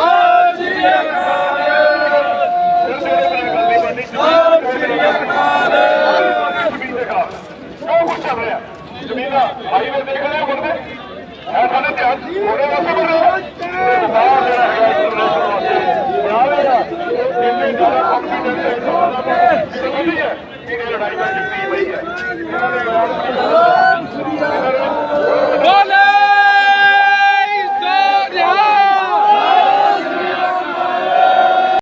Oh, yeah. ਸਭ ਕੁਝ ਚੱਲ ਰਿਹਾ। ਜ਼ਮੀਨਾਂ ਹਾਈਵੇ ਦੇਖ ਰਹੇ ਹੁਣ ਤੇ। ਹੈ ਸਾਡੇ ਧਿਆਨ। ਹੋਰੇ ਵਾਸਤੇ ਬਣ ਰਿਹਾ ਸਰਕਾਰ ਜਿਹੜਾ ਹੈਗਾ ਇੰਟਰਨੈਸ਼ਨਲ ਵਾਸਤੇ ਬਣਾ ਰਿਹਾ ਇੰਨੇ ਜ਼ਿਆਦਾ ਕੰਪੀਟੈਂਟ ਹੈ। ਕਿ ਲੜਾਈ ਦਾ ਜਿੱਤੀ ਪਈ ਹੈ।